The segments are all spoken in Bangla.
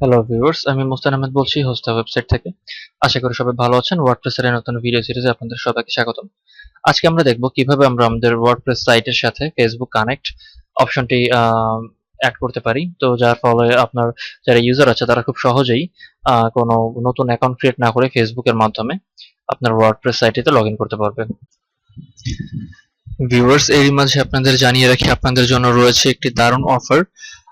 হ্যালো ভিউয়ার্স আমি মুস্তান আহমেদ বলছি হোস্টা ওয়েবসাইট থেকে। আশা করি সবাই ভালো আছেন। ওয়ার্ডপ্রেসের নতুন ভিডিও সিরিজে আপনাদের সবাইকে স্বাগতম। আজকে আমরা দেখব কীভাবে আমরা আমাদের ওয়ার্ডপ্রেস সাইটের সাথে ফেসবুক কানেক্ট অপশনটি অ্যাড করতে পারি। তো যার ফলে আপনার যারা ইউজার আছে, তারা খুব সহজেই কোনো নতুন অ্যাকাউন্ট ক্রিয়েট না করে ফেসবুকের মাধ্যমে আপনার ওয়ার্ডপ্রেস সাইটেতে লগ করতে পারবে। ভিউয়ার্স এরই মাঝে আপনাদের জানিয়ে রাখি, আপনাদের জন্য রয়েছে একটি দারুণ অফার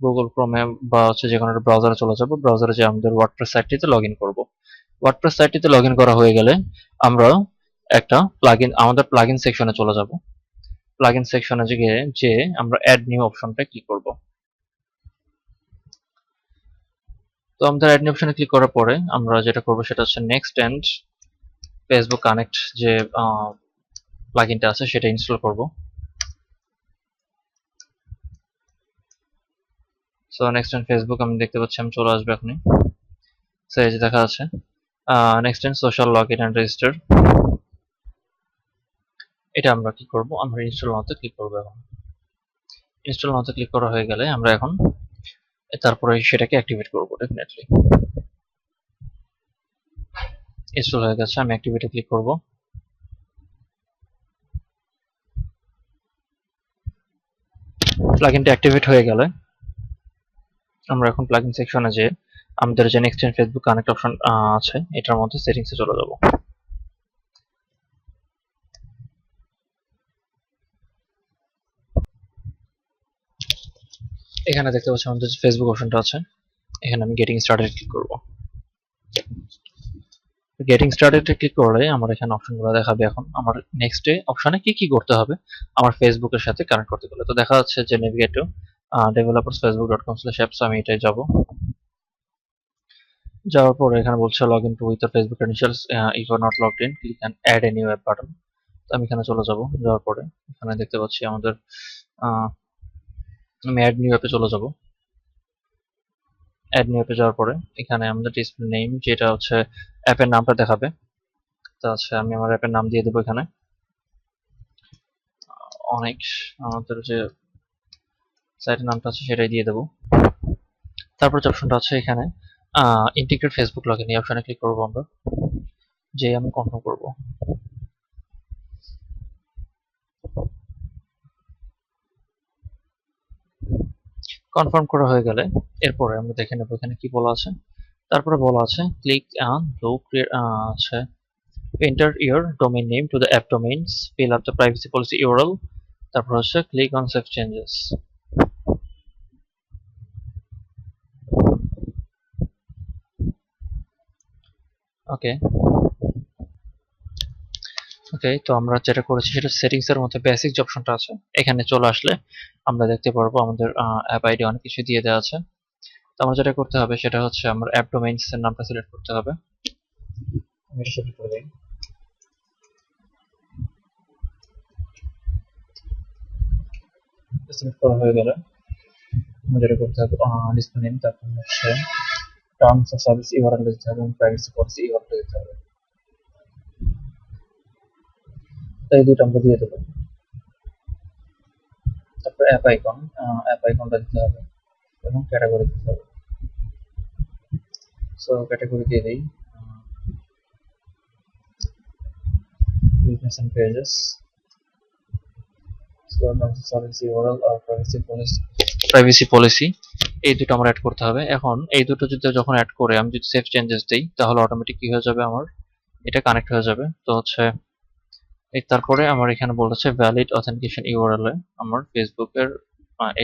গুগল ক্রোমে বা হচ্ছে যে কোনো ব্রাউজারে চলে যাব ব্রাউজারে যে আমাদের ওয়ার্ডপ্রেস সাইটটিতে লগ ইন করব। ওয়ার্ডপ্রেস সাইটটিতে লগ ইন করা হয়ে গেলে আমরা একটা প্লাগইন আমাদের প্লাগইন সেকশনে চলে যাব। প্লাগইন সেকশনে গিয়ে যে আমরা অ্যাড নিউ অপশনটা ক্লিক করব। তো আমাদের অ্যাড নিউ অপশনে ক্লিক করার পরে আমরা যেটা করব সেটা হচ্ছে নেক্সট এন্ড ফেসবুক কানেক্ট যে প্লাগইনটা আছে সেটা ইনস্টল করব। সো নেক্সট এন্ড ফেসবুক আমি দেখতে পাচ্ছি, আমি চলে আসবে এখনই। সো এই যে দেখা যাচ্ছে। Nextend social log in and register এটা আমরা কি করব? আমরা ইনস্টল নাওতে ক্লিক করব এখন। ইনস্টল নাওতে ক্লিক করা হয়ে গেলে আমরা এখন তারপরে সেটাকে অ্যাক্টিভেট করব ডেফিনেটলি ইনস্টল হয়ে গেছে, আমি অ্যাক্টিভেটে ক্লিক করব। প্লাগইনটা অ্যাক্টিভেট হয়ে গেলে আমরা এখন প্লাগইন সেকশনে যে আমাদের যে next gen Facebook connect option আছে, এটার মধ্যে সেটিংসে চলে যাব। এখানে দেখতে পাচ্ছি আমাদের যে ফেসবুক অপশনটা আছে, এখানে আমি গেটিং স্টার্টেড ক্লিক করব। গেটিং স্টার্টেড ক্লিক করলে আমার এখানে অপশনগুলো দেখাবে এখন। আমার নেক্সট ডে অপশনে কি কি করতে হবে? আমার ফেসবুকের সাথে কানেক্ট করতে গেলে। তো দেখা যাচ্ছে যে navigate to developers Facebook dot com slash apps আমি এটাই যাব। যাওয়ার পরে এখানে বলছে log in to with Facebook credentials if are not logged in click and add a new app button তো আমি এখানে চলে যাব, যাওয়ার পরে এখানে দেখতে পাচ্ছি আমাদের আমি অ্যাড নিউ অ্যাপে চলে যাব। অ্যাড নিউ অ্যাপে যাওয়ার পরে এখানে আমাদের ডিসপ্লে নেম যেটা হচ্ছে অ্যাপের নামটা দেখাবে। তো আচ্ছা আমি আমার অ্যাপের নাম দিয়ে দেবো এখানে। অনেক আমাদের যে সাইটের নামটা আছে সেটাই দিয়ে দেবো। তারপর যে অপশনটা আছে এখানে ইন্টিগ্রেট ফেসবুক লগইন এই অপশনে ক্লিক করব আমরা। যে আমি কনফার্ম করব। কনফার্ম করা হয়ে গেলে এরপরে আমরা দেখে নেব এখানে কি বলা আছে। তারপরে বলা আছে ক্লিক অন লো আছে enter your domain name to the app domains, fill up the privacy policy url, তারপর হচ্ছে click on save changes okay. Okay, তো আমরা যেটা করেছি সেটা সেটিংস এর মধ্যে বেসিক যে অপশনটা আছে, এখানে চলে আসলে আমরা দেখতে পারব আমাদের অ্যাপ আইডি অনেক কিছু দিয়ে দেওয়া আছে। তো আমরা যেটা করতে হবে সেটা হচ্ছে আমার অ্যাপ ডোমেইনস এর নামটা সিলেক্ট করতে হবে। আমি সিলেক্ট করে সিলেক্ট করা হয়ে গেলে। আমাদের যেটা করতে হবে ডিসপ্লে নেম তারপর হচ্ছে টার্মস অফ সার্ভিস ইউআরএল দিতে হবে এবং প্রাইভেসি পলিসি ইউআরএল দিতে হবে তো এই দুটো আমরা দিয়ে দেবো তারপর অ্যাপ আইকন অ্যাপ আইকনটা দিতে হবে এবং ক্যাটাগরি দিতে হবে সো ক্যাটাগরি দিয়ে দিই business and pages. So, terms of service, URL or privacy policy. Privacy policy. এই দুটো আমার অ্যাড করতে হবে। এখন এই দুটো যদি যখন অ্যাড করে আমি যদি সেভ চেঞ্জেস দিই, তাহলে অটোমেটিক কি হয়ে যাবে আমার? এটা কানেক্ট হয়ে যাবে। তো হচ্ছে, এই তারপরে আমার এখানে বলেছে ভ্যালিড অথেন্টিকেশন ইউআরএল এ আমার ফেসবুকের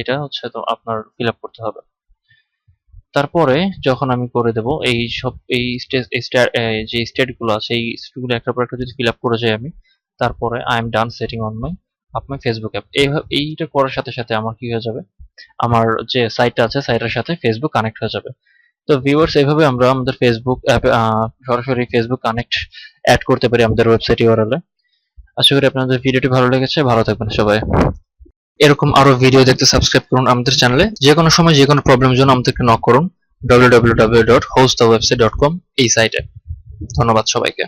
এটা হচ্ছে তো আপনার ফিল আপ করতে হবে। তারপরে যখন আমি করে দেব, এই সব, এই যে স্টেটগুলো আছে, এই স্টেটগুলো একটা পর একটা যদি ফিল আপ করে যাই আমি, তারপরে I am done setting on my আপনার ফেসবুক অ্যাপ এইভাবে, এইটা করার সাথে সাথে আমার কি হয়ে যাবে? আমার যে সাইটটা আছে সাইটের সাথে ফেসবুক কানেক্ট হয়ে যাবে। তো ভিউয়ার্স এইভাবে আমরা আমাদের ফেসবুক সরাসরি ফেসবুক কানেক্ট অ্যাড করতে পারি আমাদের ওয়েবসাইট ইউআরএলে আশা করি আপনাদের ভিডিওটি ভালো লেগেছে, ভালো থাকবেন সবাই। এরকম আরও ভিডিও দেখতে সাবস্ক্রাইব করুন আমাদের চ্যানেলে যে কোনো সময় যে কোনো প্রবলেমের জন্য আমাদেরকে নক করুন। www.hostthewebsite.com এই সাইটে ধন্যবাদ সবাইকে।